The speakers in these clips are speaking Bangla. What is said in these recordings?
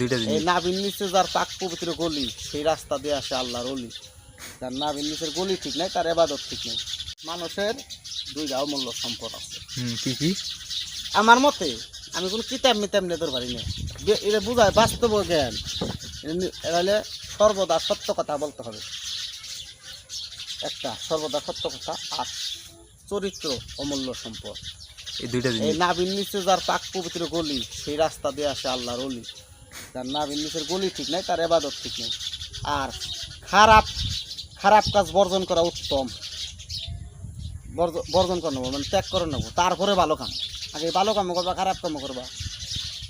দুইটা জিনিস। নাভির নিচে যার পাক পবিত্র গলি সেই রাস্তা দিয়ে আসে আল্লাহর অলি। যার নাভির নিচের গলি ঠিক নাই তার এবাদত ঠিক নেই। মানুষের দুইটা অমূল্য সম্পদ আছে। কি কি? আমার মতে আমি কোনো কিতাব মিতাব নিয়ে তোর পারি না এটা বুঝায় বাস্তব জ্ঞান। এটা নি- এটা হলে সর্বদা সত্য কথা বলতে হবে। একটা সর্বদা সত্য কথা আর চরিত্র অমূল্য সম্পদ। এই দুইটা এই জিনিস। নাভির নিচে যার পাক পবিত্র গলি সেই রাস্তা দিয়ে আসে আল্লাহর অলি। যার নাভির নিচের গলি ঠিক নাই, তার এবাদত ঠিক নেই। আর খারাপ খারাপ কাজ বর্জন করা উত্তম। বর্জ- বর্জন করে নেব মানে ত্যাগ করে নেব। তারপরে ভালো কাম। আগে ভালো কাম করবা, খারাপ কাম করবা।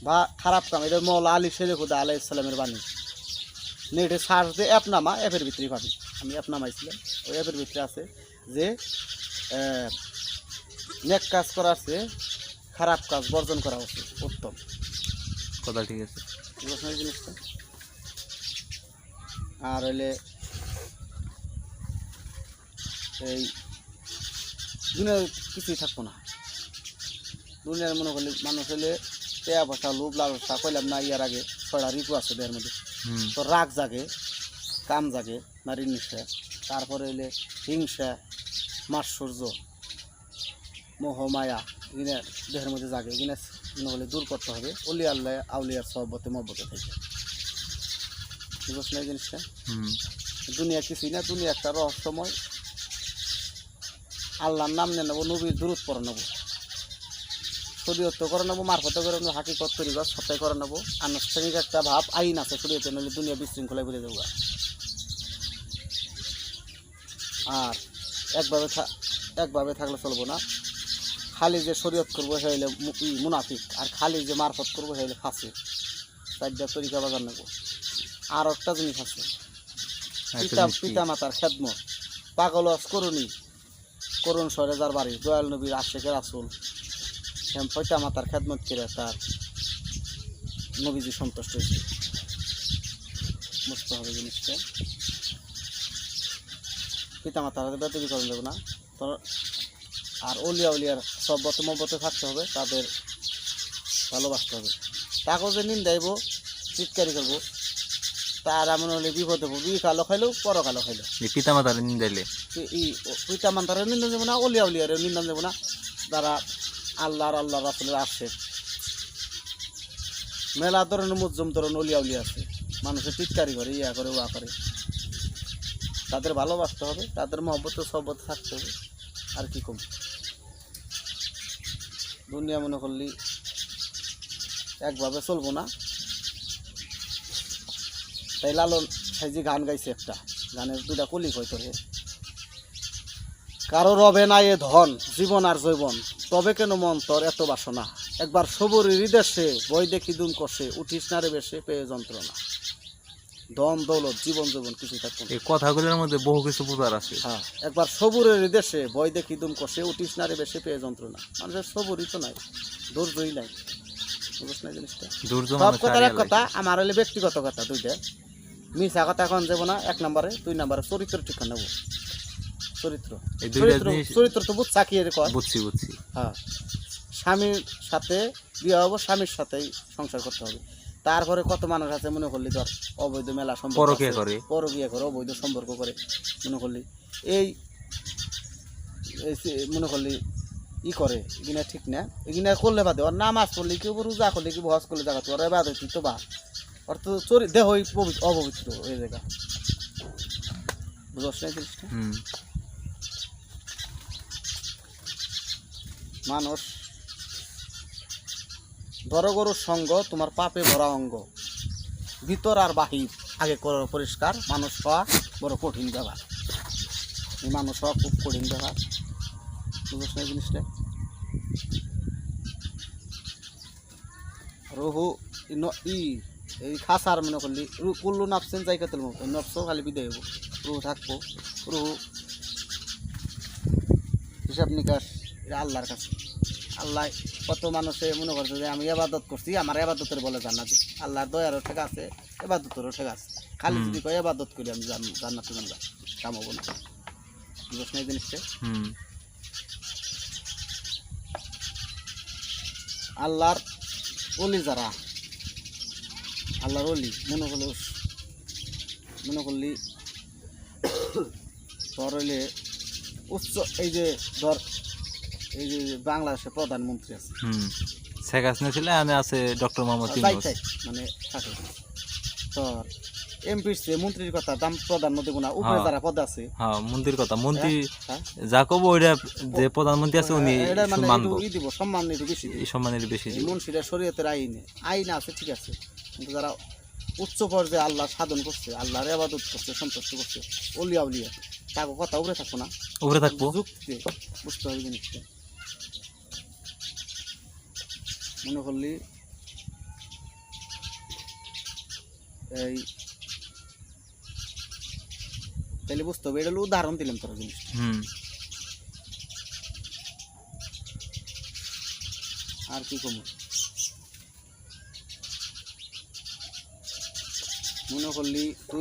বা খারাপ কাম এটা মৌলা আলী শেরে খুদা আলাই ইসলামের বাণী। নেটে সার্চ দিয়ে অ্যাপ নামা অ্যাপের ভিতরে পাবি। আমি অ্যাপ নামাইছিলাম ওই অ্যাপের ভিতরে আছে যে নেক কাজ করার চেয়ে খারাপ কাজ বর্জন করা উচিত, উত্তম। কথা ঠিক আছে। এই জিনিসটা। আর হইলে এই দুনিয়ার কিছুই থাকব না। দুনিয়ার মনে করলে মানুষ হলে টেয়া পয়সা লোভ লালসা কইলাম না ইয়ার আগে ছয়টা ঋতু আছে দেহের মধ্যে। তো রাগ জাগে কাম জাগে নারীর নিশা তারপরে হইলে হিংসা মাৎসর্য মোহ মায়া এগুলো দেহের মধ্যে জাগে এগুলো হলে দূর করতে হবে। অলি আল্লাহ আউলিয়ার সহবতে মহব্বতে থেকে। বুঝছ না এই জিনিসটা? দুনিয়া কিছুই না দুনিয়া একটা রহস্যময়। আল্লাহর নাম নিয়ে নেব নবীর দূরত পরে নেব। শরীয়ত করে নেব মারফত করে নেব হাকিকত তরিগত সবটাই করে নেব। আনুষ্ঠানিক একটা ভাব আইন আছে শরীয়তে নইলে দুনিয়া বিশৃঙ্খলায় বেড়ে যাব আর একভাবে একভাবে থাকলে চলবো না। খালি যে শরীয়ত করব সে হইলে মুনাফিক। আর খালি যে মারফত করব সে হইলে ফাঁসি চারটা তরিকা বাজার নেব। আর একটা জিনিস আছে। পিতা পিতা মাতার খেদমত। পাগল করুণী করুণ সরে যার বাড়ি। দয়াল নবীর আশেখের আসল হেম পিতা মাতার খেদমত করে তার নবীজি সন্তুষ্ট হয়েছে। বুঝতে হবে জিনিসটা। পিতা মাতার বেতবি করেন দেবো না। তো আর অলিয়া উলিয়ার সব মব্বতে থাকতে হবে তাদের ভালোবাসতে হবে। কাগজে নিন্দাইব চিৎকারি করব। তার এমন হলে বিপদ বি কালো খাইলো পর কালো খাইলো। পিতা মাতার নিন্দাইলে ই ওইটা মান্তারে নিন্দন যাব না অলিয়া উলিয়ারে নিন্দন যাব না। যারা আল্লাহর আল্লাহ রাসুলের আসছে মেলা ধরনের মুজম ধরনের অলিয়া উলিয়া আছে। মানুষের চিৎকারি করে ইয়া করে ওয়া করে। তাদের ভালোবাসতে হবে তাদের মহব্বত সহবত থাকতে হবে। আর কি কম? দুনিয়া মনে করলি একভাবে চলবো না। তাই লালন সাইজি গান গাইছে একটা। গানের দুটা কলি কই তোরে কারও রবে না এ ধন, জীবন আর জৈবন তবে কেন মন তোর এত বাসনা? একবার সবুরি হৃদেশে বই দেখি দুম কষে, উঠিস না রে বেশে, পেয়ে যন্ত্রণা। ধন দৌলত জীবন জীবন কিছু থাকতো এই কথাগুলোর মধ্যে বহু কিছু বোঝার আছে। হ্যাঁ একবার সবুরের হৃদেশে বই দেখি দুম কষে উঠিস না রে বেশে পেয়ে যন্ত্রণা। মানুষের সবুরই তো নাই ধৈর্যই নাই। সব কথার এক কথা আমার হলে ব্যক্তিগত কথা দুইটা। মিশা কথা এখন যাব না এক নম্বরে দুই নম্বরে চরিত্র ঠিক নেব। চরিত্র। চরিত্র তো বুঝছি বুঝছি। হ্যাঁ স্বামীর সাথে বিয়ে হব স্বামীর সাথেই সংসার করতে হবে। তারপরে কত মানুষ আছে মনে করলি ধর অবৈধ মেলা সম্পর্ক পরকীয়া করে। পরকীয়া করে অবৈধ সম্পর্ক করে মনে করলি। এই মনে করলি ই করে এগুলা ঠিক না। এগুলা করলে বাদে ওর নামাজ পড়লে কি রোজা করলে কি হজ করলে জায়গা ওর এবার তো বা। ওর তো চরি পবিত্র অপবিত্র ওই জায়গা। বুঝছ না জিনিসটা? মানুষ ধরো গরুর সঙ্গ, তোমার পাপে ভরা অঙ্গ। ভিতর আর বাহির, আগে করো পরিষ্কার, মানুষ হওয়া বড় কঠিন ব্যাপার। মানুষ হওয়া খুব কঠিন ব্যাপার। বুঝছ জিনিসটা? রহু ই, এই খাসার মনে করলি কুল্লু নাপসেন জায়গা তুলব নফস খালি বিদায় হব রুহু থাকব, রুহু। হিসাব নিকাশ আল্লাহর কাছে। আল্লাহ কত মানুষে মনে করছে যে আমি এবাদত করছি আমার এবাদতের বলে জান্নাতি। আল্লাহর দয়ারও ঠেকা আছে এবাদতেরও ঠেকা আছে। খালি যদি কয় এবাদত করি আমি জান- জান্নাতে জানবা কামাবো না। বুঝছ না এই জিনিসটা? আল্লাহর অলি যারা আল্লাহর অলি মনে করলে মনে করলি তোর হইলে উচ্চ এই যে ধর এই যে বাংলাদেশের প্রধানমন্ত্রী আছে। হুম। শেখ হাসিনা ছিল আমি আছে ডক্টর মোহাম্মদ ইউনুস মানে থাকে। তোর এমপির চেয়ে মন্ত্রীর কথা দাম উপরে হ্যাঁ। যারা পদ আছে। হ্যাঁ মন্ত্রীর কথা। মন্ত্রী হ্যাঁ? যা কব ওইটা যে প্রধানমন্ত্রী আছে উনি মানে দিব সম্মান একটু বেশি দিব। এই সম্মানের বেশি দিব। মুন্সিরা শরীয়তের আইনে আইন আছে ঠিক আছে। কিন্তু যারা উচ্চ পর্যায়ে আল্লাহ সাধন করছে আল্লাহর আবাদত করছে সন্তুষ্ট করছে অলিয়া উলিয়া তাকে কথা উপরে থাকব না। উপরে থাকব? যুক্তি বুঝতে হবে জিনিসটা। মনে করলি এই তাহলে বুঝতে হবে এটা হলো উদাহরণ দিলাম তোরা জিনিসটা। আর কি কম? মনে করলি তুই